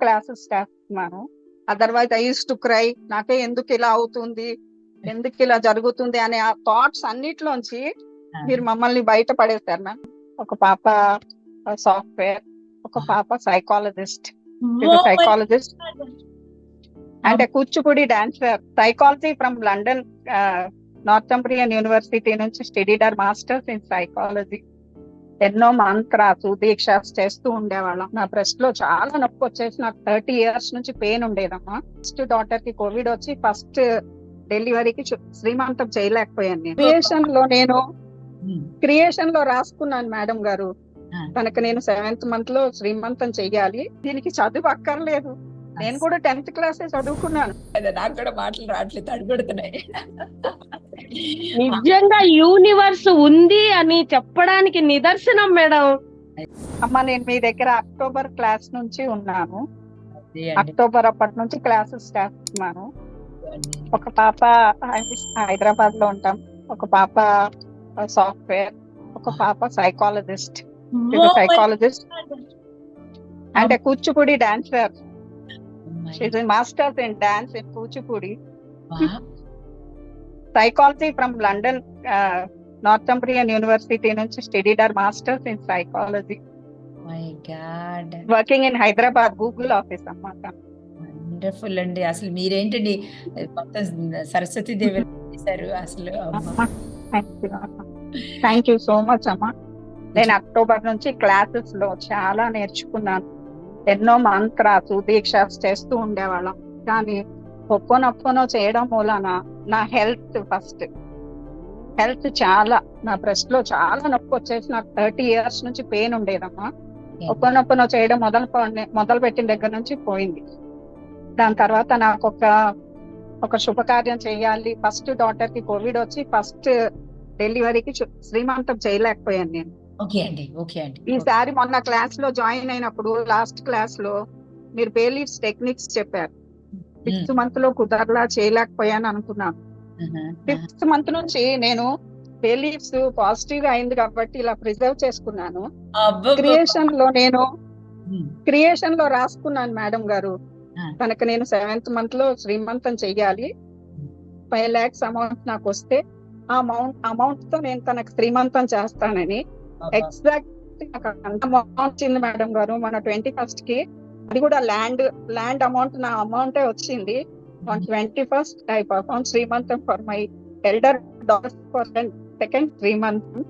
Classes చేస్తున్నాను otherwise I use to cry నాకే ఎందుకు ఇలా అవుతుంది? ఎందుకు ఇలా జరుగుతుంది అనే ఆ థాట్స్ అన్నిట్లోంచి మీరు మమ్మల్ని బయట పడేశారు మ్యామ్ ఒక పాప సాఫ్ట్వేర్ ఒక పాప psychologist psychologist and Kuchipudi dancer psychology from London Northumbrian university నుంచి స్టడీడర్ మాస్టర్స్ ఇన్ సైకాలజీ ఎన్నో మంత్రాసు దీక్షాస్ చేస్తూ ఉండేవాళ్ళం. నా బ్రెస్ట్లో చాలా నొప్పి వచ్చేసి నాకు థర్టీ ఇయర్స్ నుంచి పెయిన్ ఉండేదమ్మా. ఫస్ట్ డాటర్కి కోవిడ్ వచ్చి ఫస్ట్ డెలివరీకి శ్రీమంతం చేయలేకపోయాను నేను. క్రియేషన్లో నేను క్రియేషన్లో రాసుకున్నాను మేడం గారు. తనకు నేను సెవెంత్ మంత్లో శ్రీమంతం చెయ్యాలి. దీనికి చదువు అక్కర్లేదు. నేను కూడా టెన్త్ క్లాసే చదువుకున్నాను. నాకు కూడా మాటలు రావట్లేదు తడిపడుతున్నాయి. నిజంగా యూనివర్స్ ఉంది అని చెప్పడానికి నిదర్శనం మేడం. అమ్మ నేను మీ దగ్గర అక్టోబర్ క్లాస్ నుంచి ఉన్నాను. అక్టోబర్ అప్పటి నుంచి క్లాసెస్ చేస్తున్నాను. ఒక పాప హైదరాబాద్లో ఉంటాం. ఒక పాప సాఫ్ట్వేర్ ఒక పాప psychologist. Psychologist. And Kuchipudi dancer. Masters in dance in Kuchipudi. Psychology from London Northumbrian university నుంచి స్టడీడర్ masters in psychology working in Hyderabad Google office అన్నమాట వండర్ఫుల్ అండి. అసలు మీరేంటండి? మొత్తం సరస్వతి దేవి చేశారు అసలు. థ్యాంక్ యూ సో మచ్ అమ్మా. నేను అక్టోబర్ నుంచి క్లాసెస్లో చాలా నేర్చుకున్నాను. ఎన్నో మంత్రాసు దీక్షాస్ చేస్తూ ఉండేవాళ్ళం. కానీ ఒప్పోనొప్పోనో చేయడం మూలన నా హెల్త్ ఫస్ట్. హెల్త్ చాలా నా బ్రెస్ట్లో చాలా నొప్పి వచ్చేసి నాకు థర్టీ ఇయర్స్ నుంచి పెయిన్ ఉండేదమ్మా. ఒప్పనొప్పనో చేయడం మొదలు మొదలు పెట్టిన దగ్గర నుంచి పోయింది. దాని తర్వాత నాకు ఒక ఒక శుభకార్యం చేయాలి. ఫస్ట్ డాటర్కి కోవిడ్ వచ్చి ఫస్ట్ డెలివరీకి శ్రీమంతం చేయలేకపోయాను నేను. ఓకే అండి ఓకే అండి. ఈసారి మొన్న క్లాస్లో జాయిన్ అయినప్పుడు లాస్ట్ క్లాస్లో మీరు బేలీఫ్స్ టెక్నిక్స్ చెప్పారు. ఫిఫ్త్ మంత్లో కుదరలా చేయలేకపోయాను అనుకున్నాను ఫిఫ్త్ మంత్ నుంచి నేను బేలీఫ్స్ పాజిటివ్గా అయింది కాబట్టి ఇలా ప్రిజర్వ్ చేసుకున్నాను. క్రియేషన్లో నేను క్రియేషన్లో రాసుకున్నాను మేడం గారు. తనకు నేను సెవెంత్ మంత్లో శ్రీమంతం చెయ్యాలి. ఫైవ్ లాక్స్ అమౌంట్ నాకు వస్తే ఆ అమౌంట్ అమౌంట్తో నేను తనకు శ్రీమంతం చేస్తానని. ఎగ్జాక్ట్ నాకు అంత అమౌంట్ వచ్చింది మేడం గారు. మన ట్వంటీ ఫస్ట్కి అది కూడా ల్యాండ్ ల్యాండ్ అమౌంట్ నా అమౌంటే వచ్చింది. On twenty first I perform శ్రీమంతం for my elder daughter for second శ్రీమంతం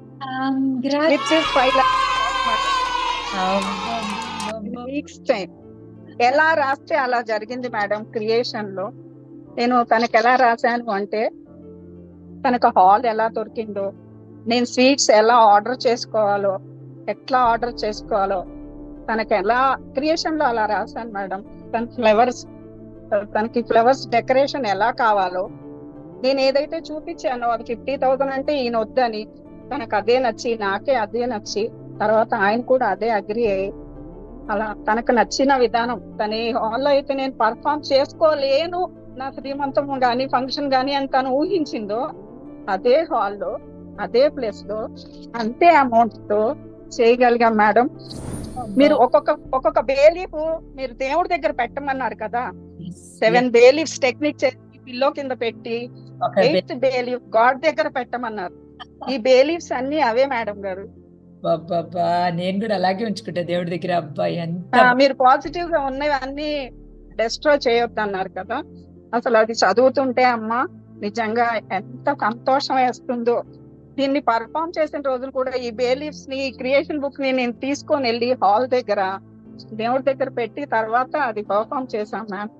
which is five weeks time ఎలా రాస్తే అలా జరిగింది మేడం క్రియేషన్లో. నేను తనకి ఎలా రాశాను అంటే తనకు హాల్ ఎలా దొరికిందో నేను స్వీట్స్ ఎలా ఆర్డర్ చేసుకోవాలో ఎట్లా ఆర్డర్ చేసుకోవాలో తనకి ఎలా క్రియేషన్లో అలా రాశాను మేడం. తన ఫ్లవర్స్ తనకి ఫ్లవర్స్ డెకరేషన్ ఎలా కావాలో. నేను ఏదైతే చూపించానో అది ఫిఫ్టీ థౌసండ్ అంటే ఈయన వద్దని తనకు అదే నచ్చి నాకే అదే నచ్చి తర్వాత ఆయన కూడా అదే అగ్రి అయ్యి అలా తనకు నచ్చిన విధానం తన హాల్లో అయితే నేను పర్ఫామ్ చేసుకోలేను నా శ్రీమంతం గాని ఫంక్షన్ గాని అని తను ఊహించిందో అదే హాల్లో అదే ప్లేస్లో అంతే అమౌంట్తో చేయగలిగాం మేడం. మీరు ఒక్కొక్క ఒక్కొక్క బేలీఫ్ మీరు దేవుడి దగ్గర పెట్టమన్నారు కదా. సెవెన్ బేలీఫ్స్ టెక్నిక్ చేసి పిల్లో కింద పెట్టి ఎయిత్ బేలీఫ్ గాడ్ దగ్గర పెట్టమన్నారు. ఈ బేలీఫ్స్ అన్ని అవే మేడం గారు. బాబా నేను కూడా అలాగే ఉంచుకుంటా దేవుడి దగ్గర. అబ్బాయి ఎంత మీరు పాజిటివ్గా ఉన్నవి అన్ని డిస్ట్రాయ్ చేయొద్దు అన్నారు కదా. అసలు అది చదువుతుంటే అమ్మా నిజంగా ఎంత సంతోషం వేస్తుందో. దీన్ని పర్ఫామ్ చేసిన రోజులు కూడా ఈ బేలీఫ్స్ని క్రియేషన్ బుక్ని నేను తీసుకొని వెళ్ళి హాల్ దగ్గర దేవుడి దగ్గర పెట్టి తర్వాత అది పర్ఫామ్ చేశాం మ్యామ్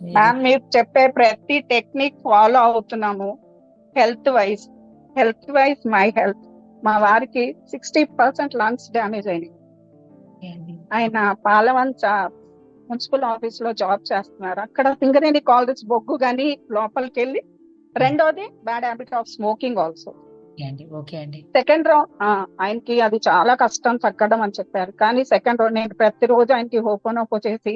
మ్యామ్ మీరు చెప్పే ప్రతి టెక్నిక్ ఫాలో అవుతున్నాము health wise health wise my health మా వారికి సిక్స్టీ పర్సెంట్ లంగ్స్ డ్యామేజ్ అయినాయి. ఆయన పాలవంచ మున్సిపల్ ఆఫీస్లో జాబ్ చేస్తున్నారు. అక్కడ సింగరేణి కాలేజ్ బొగ్గు గాని లోపలికి వెళ్ళి రెండోది bad habit of smoking also okay అండి ఓకే అండి. సెకండ్ రౌండ్ ఆయనకి అది చాలా కష్టం తగ్గడం అని చెప్పారు. కానీ సెకండ్ రౌండ్ నేను ప్రతిరోజు ఆయనకి హోపోనోపో చేసి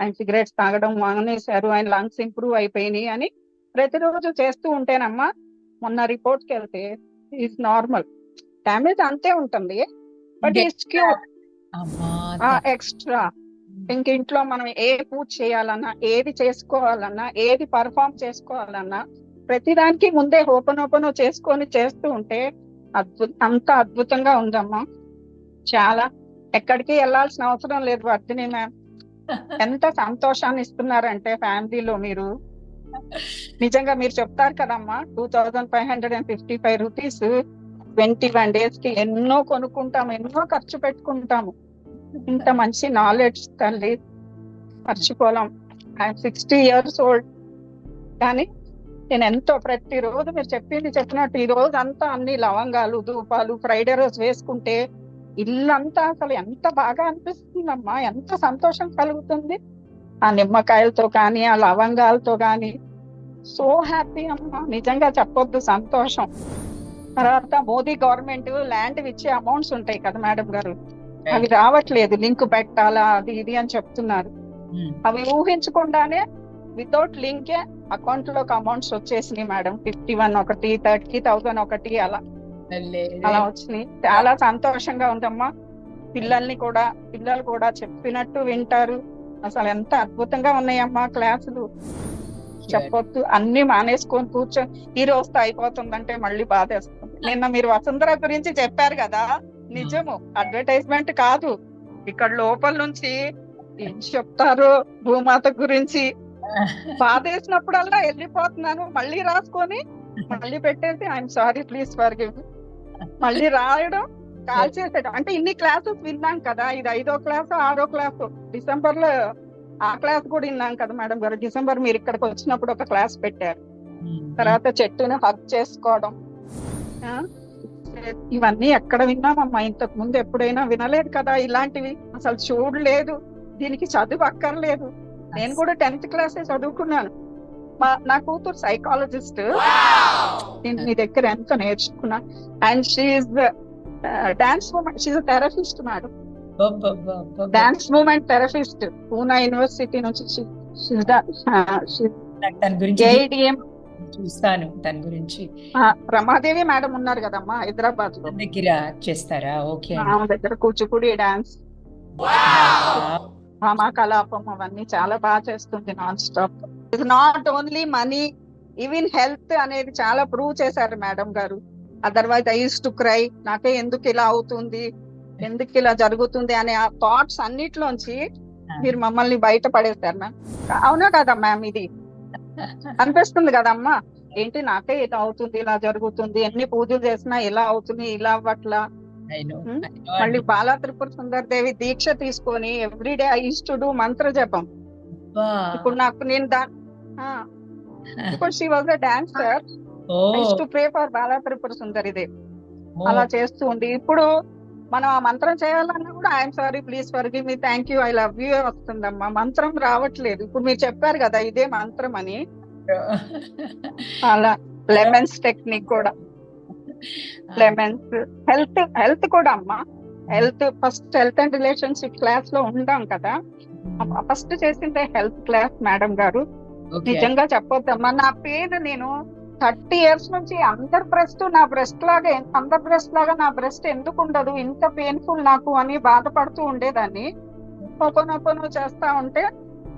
ఆయన సిగరెట్స్ తాగడం మానేశారు ఆయన లంగ్స్ ఇంప్రూవ్ అయిపోయినాయి అని ప్రతిరోజు చేస్తూ ఉంటేనమ్మా మొన్న రిపోర్ట్కి వెళ్తే ఈజ్ నార్మల్ డ్యామేజ్ అంతే ఉంటుంది బట్ ఈస్ క్యూర్ ఎక్స్ట్రా ఇంక ఇంట్లో మనం ఏ పూజ చేయాలన్నా ఏది చేసుకోవాలన్నా ఏది పర్ఫామ్ చేసుకోవాలన్నా ప్రతిదానికి ముందే ఓపెన్ ఓపెన్ చేసుకొని చేస్తూ ఉంటే అద్భుత అంత అద్భుతంగా ఉందమ్మా. చాలా. ఎక్కడికి వెళ్ళాల్సిన అవసరం లేదు వర్ధిని మ్యామ్. ఎంత సంతోషాన్ని ఇస్తున్నారంటే ఫ్యామిలీలో మీరు. నిజంగా మీరు చెప్తారు కదమ్మా two thousand five hundred and fifty five rupees twenty one డేస్కి ఎన్నో కొనుక్కుంటాము ఎన్నో ఖర్చు పెట్టుకుంటాము. ఇంత మంచి నాలెడ్జ్ తల్లి. మర్చిపోలేం. I'm sixty years old. కానీ నేను ఎంతో ప్రతిరోజు మీరు చెప్పింది చెప్పినట్టు ఈ రోజు అంతా అన్ని లవంగాలు ధూపాలు ఫ్రైడే రోజు వేసుకుంటే ఇల్లంతా అసలు ఎంత బాగా అనిపిస్తుందమ్మా ఎంత సంతోషం కలుగుతుంది. ఆ నిమ్మకాయలతో కానీ ఆ లవంగాలతో కానీ. సో హ్యాపీ అమ్మా నిజంగా చెప్పొద్దు సంతోషం. తర్వాత మోదీ గవర్నమెంట్ ల్యాండ్ ఇచ్చే అమౌంట్స్ ఉంటాయి కదా మేడం గారు. అవి రావట్లేదు లింక్ పెట్టాలా అది ఇది అని చెప్తున్నారు. ఉమ్. అవి ఊహించకుండానే వితౌట్ లింకే అకౌంట్లోకి అమౌంట్స్ వచ్చేసినాయి మేడం. ఫిఫ్టీ వన్ ఒకటి థర్టీ థౌసండ్ ఒకటి అలా. అలా వచ్చినాయి. చాలా సంతోషంగా ఉందమ్మా. పిల్లల్ని కూడా పిల్లలు కూడా చెప్పినట్టు వింటారు. అసలు ఎంత అద్భుతంగా ఉన్నాయమ్మా క్లాసులు. చెప్పొద్దు అన్ని మానేసుకొని కూర్చొని ఈ రోజుతో అయిపోతుందంటే మళ్ళీ బాధేస్తుంది. నిన్న మీరు వసుంధర గురించి చెప్పారు కదా. నిజము. అడ్వర్టైజ్మెంట్ కాదు. ఇక్కడ లోపల నుంచి ఏం చెప్తారో భూమాత గురించి బాధేసినప్పుడల్లా వెళ్ళిపోతున్నాను. మళ్ళీ రాసుకొని మళ్ళీ పెట్టేసి I'm sorry please forgive మళ్ళీ రాయడం కాల్ చేసేయడం. అంటే ఇన్ని క్లాసెస్ విన్నాం కదా. ఇది ఐదో క్లాస్ ఆరో క్లాస్. డిసెంబర్లో ఆ క్లాస్ కూడా విన్నాం కదా మేడం గారు. డిసెంబర్ మీరు ఇక్కడికి వచ్చినప్పుడు ఒక క్లాస్ పెట్టారు. తర్వాత చెట్టుని హక్ చేసుకోవడం. ఆ? ఇవన్నీ ఎక్కడ విన్నామమ్మా? ఇంతకు ముందు ఎప్పుడైనా వినలేదు కదా ఇలాంటివి. అసలు చూడలేదు. దీనికి చదువు అక్కర్లేదు. నేను కూడా టెన్త్ క్లాసే చదువుకున్నాను. మా నా కూతురు సైకాలజిస్ట్ నేను మీ దగ్గర ఎంత నేర్చుకున్నా. And she dance movement she therapist madam. Dance movement therapist Poona university నుంచి చూస్తాను తన గురించి. రమాదేవి మేడం ఉన్నారు కదమ్మా హైదరాబాద్లో. దగ్గర చేస్తారా? ఓకే. దగ్గర కూచిపూడి డాన్స్. భామా కలాపం అవన్నీ చాలా బాగా చేస్తుంది non stop. It not only money even health అనేది చాలా ప్రూవ్ చేశారు మేడం గారు. Otherwise I use to cry నాకే ఎందుకు ఇలా అవుతుంది? ఎందుకు ఇలా జరుగుతుంది అనే ఆ థాట్స్ అన్నిట్లోంచి మీరు మమ్మల్ని బయట పడేస్తారు మ్యామ్. అవునా కదా మ్యామ్ ఇది? అనిపిస్తుంది కదమ్మా ఏంటి నాకే ఇలా అవుతుంది ఇలా జరుగుతుంది ఎన్ని పూజలు చేసినా ఇలా అవుతుంది ఇలా అవ్వట్లా? మళ్ళీ బాలా త్రిపుర సుందర్ దేవి దీక్ష తీసుకొని everyday I use to do మంత్ర జపం. ఇప్పుడు నాకు నేను దా ఇప్పుడు she was a dancer to pray for Bala Tripura Sundari Devi. అలా చేస్తూ ఉండి ఇప్పుడు మనం ఆ మంత్రం చేయాలన్నా కూడా I'm sorry please for me thank you I love you వస్తుందమ్మా. మంత్రం రావట్లేదు. ఇప్పుడు మీరు చెప్పారు కదా ఇదే మంత్రం అని. అలా లెమన్స్ టెక్నిక్ కూడా. లెమన్స్ హెల్త్ హెల్త్ కూడా అమ్మా. Health first health and relationship క్లాస్లో ఉండాం కదా. ఫస్ట్ చేసిందే హెల్త్ క్లాస్ మేడం గారు. నిజంగా చెప్పొద్దమ్మా నా పెయిన్ నేను థర్టీ ఇయర్స్ నుంచి అందరి బ్రెస్ట్ నా బ్రెస్ట్ లాగా అందరి బ్రెస్ట్ లాగా నా బ్రెస్ట్ ఎందుకు ఉండదు? ఇంత పెయిన్ఫుల్ నాకు అని బాధపడుతూ ఉండేదాన్ని. ఒకొనొకొను చేస్తా ఉంటే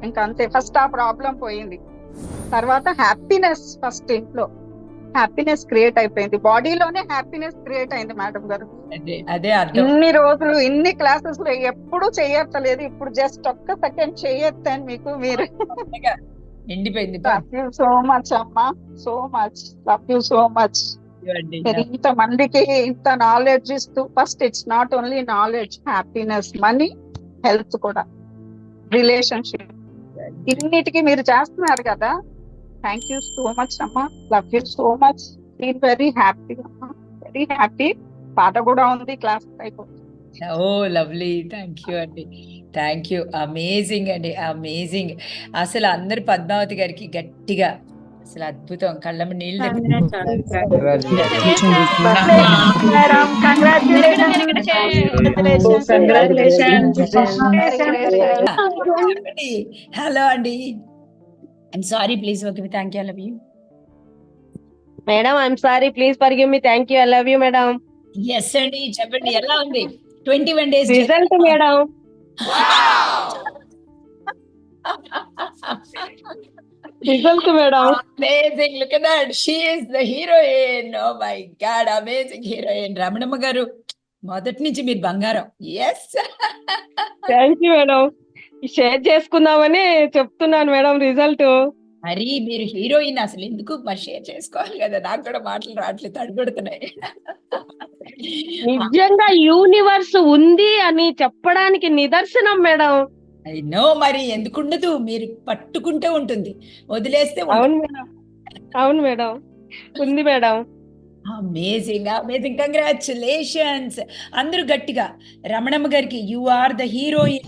ఇంకా అంతే ఫస్ట్ ఆ ప్రాబ్లం పోయింది. తర్వాత హ్యాపీనెస్ ఫస్ట్ ఇంట్లో. హ్యాపీనెస్ క్రియేట్ అయిపోయింది. బాడీలోనే హ్యాపీనెస్ క్రియేట్ అయింది మేడం గారు. అదే ఇన్ని రోజులు ఇన్ని క్లాసెస్లో ఎప్పుడు చేయత్తలేదు ఇప్పుడు జస్ట్ ఒక్క సెకండ్ చేయొద్దని మీకు మీరు. ఎండిపోయింది సో మచ్ అమ్మా. So much love you so much ఇంత మందికి ఇంత నాలెడ్జ్ ఇస్తూ first it's not only knowledge happiness money health కూడా. రిలేషన్షిప్ ఇన్నిటికి మీరు చేస్తున్నారు కదా థ్యాంక్ యూ సో మచ్ అమ్మా love you so much feel very happy అమ్మా వెరీ హ్యాపీ పాట కూడా ఉంది క్లాస్ అయిపోతుంది. ఓ లవ్లీ థ్యాంక్ యూ అండి. థ్యాంక్ యూ అమేజింగ్ అండి. అమేజింగ్ అసలు అందరు పద్మావతి గారికి గట్టిగా అసలు అద్భుతం. కళ్ళమ్మ నీళ్ళు హలో అండి. I'm sorry please okay thank you love you madam I'm sorry please forgive me thank you I love you madam yes అండి చెప్పండి. ఎలా ఉంది? Twenty one days result madam result madam amazing look at that she is the heroine oh my God amazing heroine Ramanamma గారు మొదటి నుంచి మీరు బంగారం. Yes thank you madam share చేసుకుందామని చెప్తున్నాను మేడం రిజల్ట్. మరి మీరు హీరోయిన్ అసలు ఎందుకు మరి షేర్ చేసుకోవాలి కదా? నాకు కూడా మాటలు రావట్లేదు తడిపెడుతున్నాయి. నిజంగా యూనివర్స్ ఉంది అని చెప్పడానికి నిదర్శనం మేడం. నో మరి ఎందుకుండదు? మీరు పట్టుకుంటే ఉంటుంది. వదిలేస్తే అవును మేడం. అవును మేడం. ఉంది మేడం. అమేజింగ్ అమేజింగ్ కంగ్రాచులేషన్స్ అందరూ గట్టిగా రమణమ్మ గారికి యు ఆర్ ద హీరోయిన్.